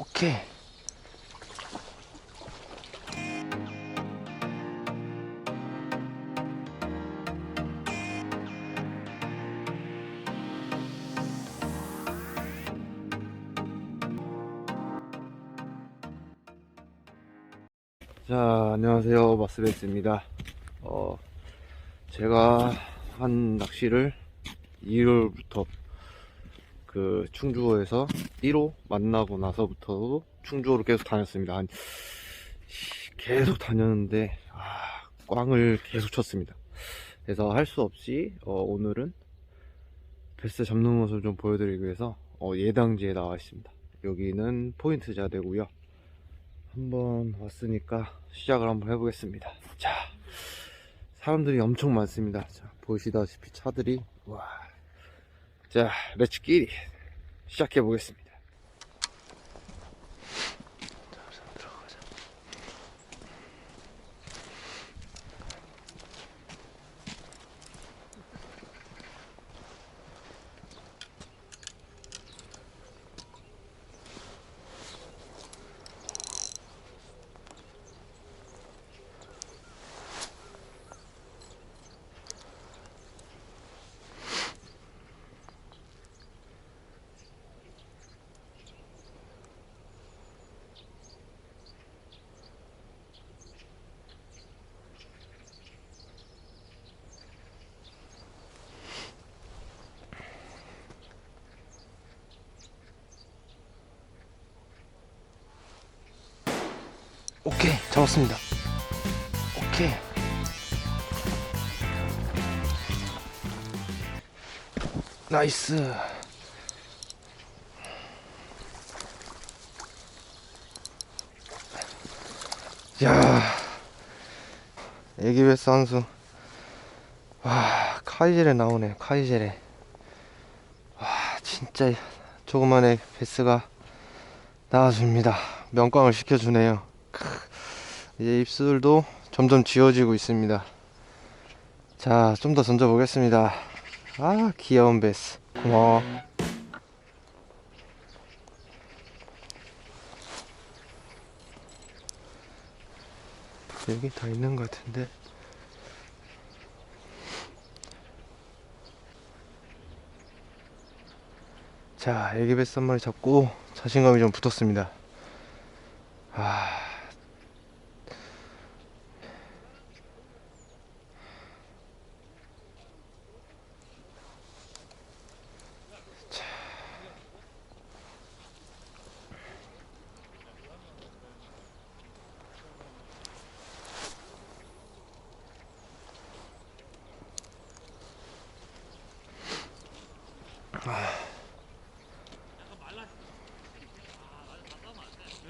오케이. 자, 안녕하세요. 마스베스입니다. 어, 제가 한 낚시를 2월부터 그 충주호에서 1호 만나고 나서부터도 충주호로 계속 다녔습니다. 한 계속 다녔는데 아, 꽝을 계속 쳤습니다. 그래서 할 수 없이 어, 오늘은 베스 잡는 모습을 좀 보여드리기 위해서 어, 예당지에 나와 있습니다. 여기는 포인트 자대고요. 한번 왔으니까 시작을 한번 해보겠습니다. 자, 사람들이 엄청 많습니다. 자, 보시다시피 차들이 와. 자, 렛츠 끼리 시작해 보겠습니다. 오케이, 잡았습니다. 오케이. 나이스. 야, 애기베스 선수. 와, 카이젤에 나오네, 카이젤에. 와, 진짜 조그만의 베스가 나와줍니다. 명광을 시켜주네요. 크, 이제 입술도 점점 지워지고 있습니다. 자, 좀 더 던져 보겠습니다. 아, 귀여운 베스. 고마워. 여기 다 있는 것 같은데. 자, 애기 베스 한 마리 잡고 자신감이 좀 붙었습니다. 아,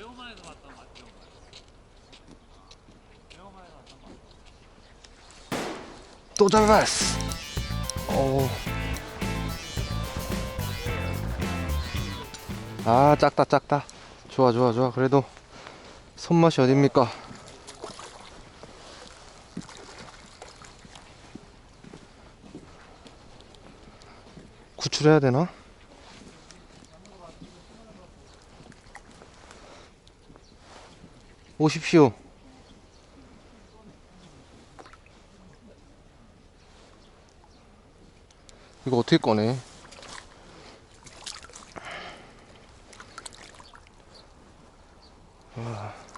매운맛에서 왔다 맛 매운맛 매운맛에서 왔다 맛또 잡았어. 오. 아, 작다, 작다. 좋아, 좋아, 좋아. 그래도 손맛이 어딥니까? 구출해야 되나? 오십시오. 이거 어떻게 꺼내? 와.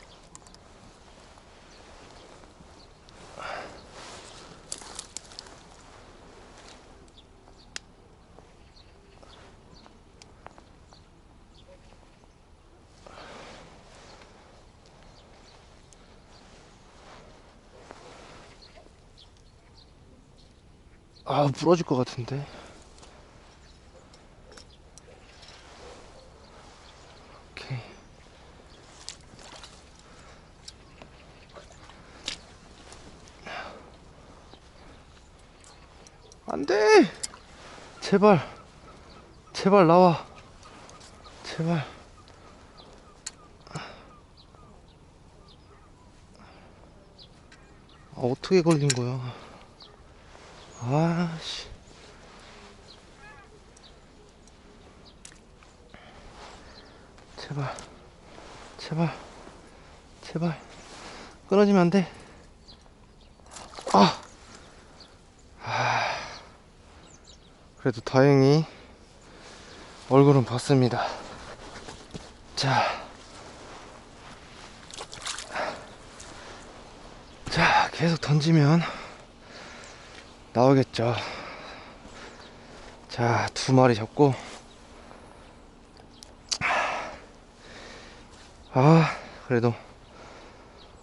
아, 부러질 것 같은데. 오케이. 안 돼! 제발. 제발 나와. 제발. 아, 어떻게 걸린 거야? 아씨. 제발. 제발 제발 끊어지면 안돼 아. 아 그래도 다행히 얼굴은 봤습니다 자 자, 계속 던지면 나오겠죠. 자, 두 마리 잡고. 아, 그래도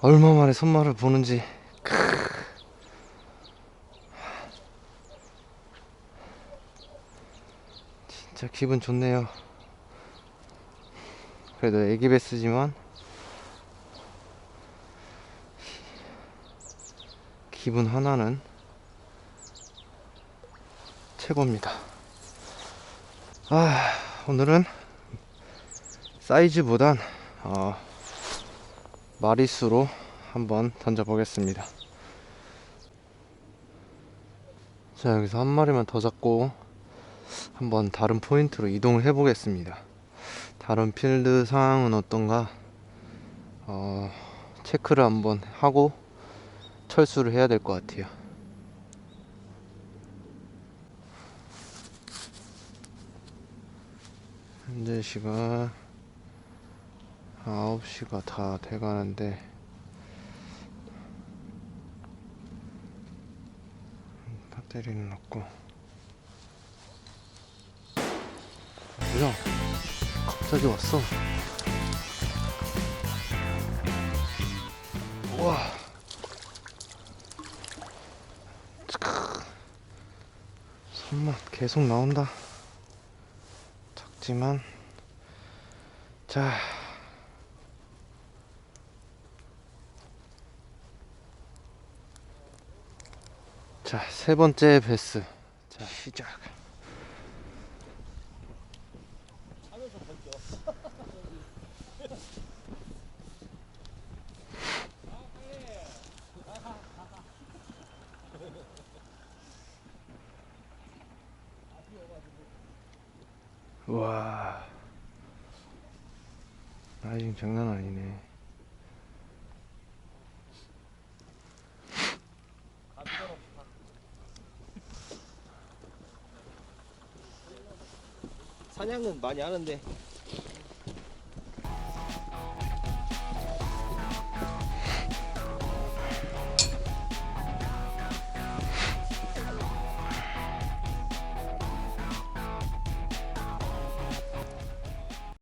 얼마 만에 손맛을 보는지. 크. 진짜 기분 좋네요. 그래도 애기 베스지만 기분 하나는 최고입니다. 아, 오늘은 사이즈보단 어, 마리수로 한번 던져 보겠습니다. 자, 여기서 한 마리만 더 잡고 한번 다른 포인트로 이동을 해 보겠습니다. 다른 필드 상황은 어떤가 어, 체크를 한번 하고 철수를 해야 될 것 같아요. 현재 시간 9시가 다 돼가는데 배터리는 없고. 뭐야? 갑자기 왔어. 우와. 손맛 계속 나온다. 작지만 자. 자, 세 번째 베스. 자, 시작. 와. 라이징 장난 아니네. 사냥은 많이 하는데